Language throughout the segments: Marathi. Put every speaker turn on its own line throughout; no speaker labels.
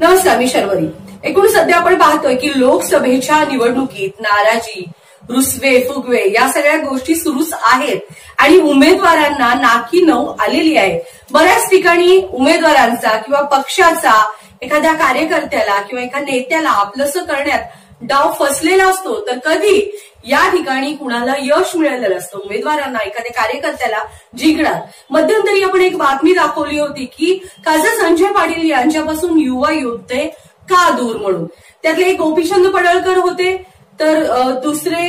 नमस्कार मी शर्वरी. एकूण सध्या आपण पाहतोय की लोकसभेच्या निवडणुकीत नाराजी रुसवे फुगवे या सगळ्या गोष्टी सुरूच आहेत आणि उमेदवारांना नाकी नऊ आलेली आहे. बऱ्याच ठिकाणी उमेदवारांचा किंवा पक्षाचा एखाद्या कार्यकर्त्याला किंवा एका नेत्याला आपलंसं करण्यात डाव फसलेला असतो. तर कधी या ठिकाणी कुणाला यश मिळालेलं असतं. उमेदवारांना एखाद्या कार्यकर्त्याला जिंकणार. मध्यंतरी आपण एक बातमी दाखवली होती की खासदार संजय पाटील यांच्यापासून युवा योद्धे का दूर म्हणून. त्यातले एक गोपीचंद पडळकर होते तर दुसरे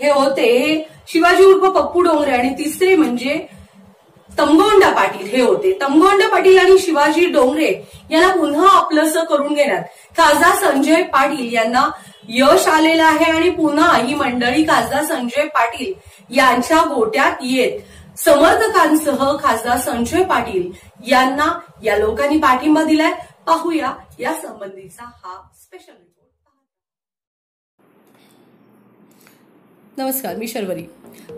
हे होते शिवाजी उर्फ पप्पू डोंगरे आणि तिसरे म्हणजे तमगोंडा पाटील हे होते. तमगोंडा पाटील आणि शिवाजी डोंगरे यांना पुन्हा आपलंसं करून घेण्यात खासदार संजय पाटील यांना यश आलेलं आहे आणि पुन्हा ही मंडळी खासदार संजय पाटील यांच्या गोट्यात येत. समर्थकांसह खासदार संजय पाटील यांना या लोकांनी पाठिंबा दिलाय. पाहूया या संबंधीचा हा स्पेशल नमस्कार मी शर्वरी.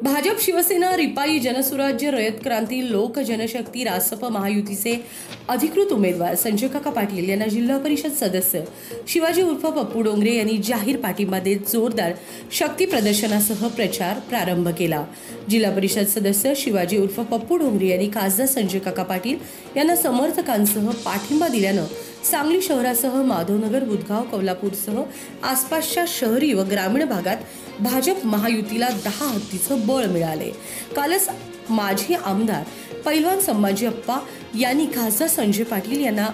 भाजप शिवसेना रिपाई जनसुराज्य रयत क्रांती लोक जनशक्ती रासप महायुतीचे अधिकृत उमेदवार संजय काका पाटील यांना जिल्हा परिषद सदस्य शिवाजी उर्फ पप्पू डोंगरे यांनी जाहीर पाठिंबा देत जोरदार शक्ती प्रदर्शनासह प्रचार प्रारंभ केला. जिल्हा परिषद सदस्य शिवाजी उर्फ पप्पू डोंगरे यांनी खासदार संजय काका पाटील यांना समर्थकांसह पाठिंबा दिल्यानं सांगली शहरासह माधवनगर बुधगाव कोल्हापूरसह आसपासच्या शहरी व ग्रामीण भागात भाजप महायुतीला दहा हत्तीचं बळ मिळाले. कालच माजी आमदार पैलवान संभाजी अप्पा यांनी खासदार संजय पाटील यांना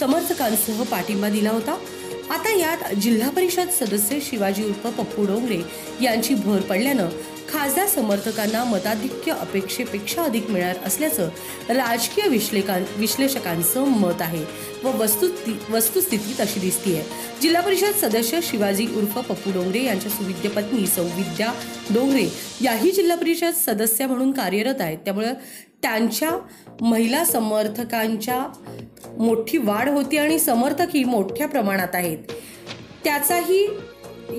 समर्थकांसह पाठिंबा दिला होता. आता यात जिल्हा परिषद सदस्य शिवाजी उर्फ पप्पू डोंगरे यांची भर पडल्यानं खासदार समर्थकांना मताधिक्य अपेक्षेपेक्षा अधिक मिळणार असल्याचं राजकीय विश्लेका विश्लेषकांचं मत आहे. व वस्तुस्थिती वस्तुस्थिती तशी दिसतीये. जिल्हा परिषद सदस्य शिवाजी उर्फ पप्पू डोंगरे यांच्या सुविद्य पत्नी सौविद्या डोंगरे याही जिल्हा परिषद सदस्य म्हणून कार्यरत आहेत. त्यामुळे त्यांच्या महिला समर्थकांच्या मोठी वाढ होती आणि समर्थकही मोठ्या प्रमाणात आहेत. त्याचाही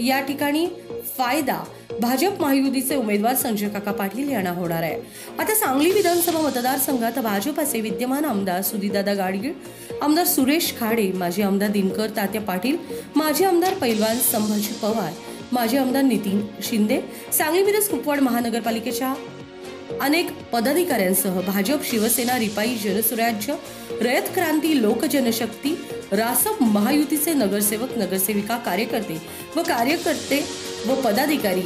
या ठिकाणी फायदा भाजप महायुतीचे उमेदवार संजय काका पाटील यांना होणार आहे. आता सांगली विधानसभा मतदारसंघात भाजपाचे विद्यमान आमदार सुधीदादा गाडगीळ आमदार सुरेश खाडे माजी आमदार दिनकर तात्या पाटील माजी आमदार पैलवान संभाजी पवार माजी आमदार नितीन शिंदे सांगली मिरज कुपवाड महानगरपालिकेच्या अनेक पदाधिकाऱ्यांसह भाजप शिवसेना रिपाई जनसुराज्य रयत क्रांती लोकजनशक्ती रासप महायुतीचे नगरसेवक नगरसेविका कार्यकर्ते व कार्यकर्ते व पदाधिकारी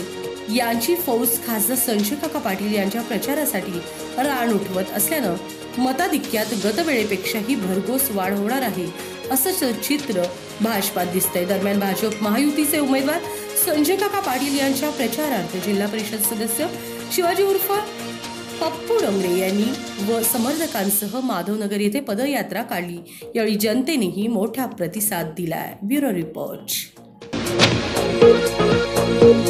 यांची फौज खासदार संजय काका पाटील यांच्या प्रचारासाठी रान उठवत असल्यानं मताधिक्यात गतवेळेपेक्षाही भरघोस वाढ होणार आहे असं चित्र भाजपात दिसतंय. दरम्यान भाजप महायुतीचे उमेदवार संजय काका पाटील यांच्या प्रचारार्थ जिल्हा परिषद सदस्य शिवाजी उर्फ पप्पू डोंगरे यांनी व समर्थकांसह माधवनगर येथे पदयात्रा काढली. यावेळी जनतेनेही मोठा प्रतिसाद दिलाय. Bureau report. Thank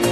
you.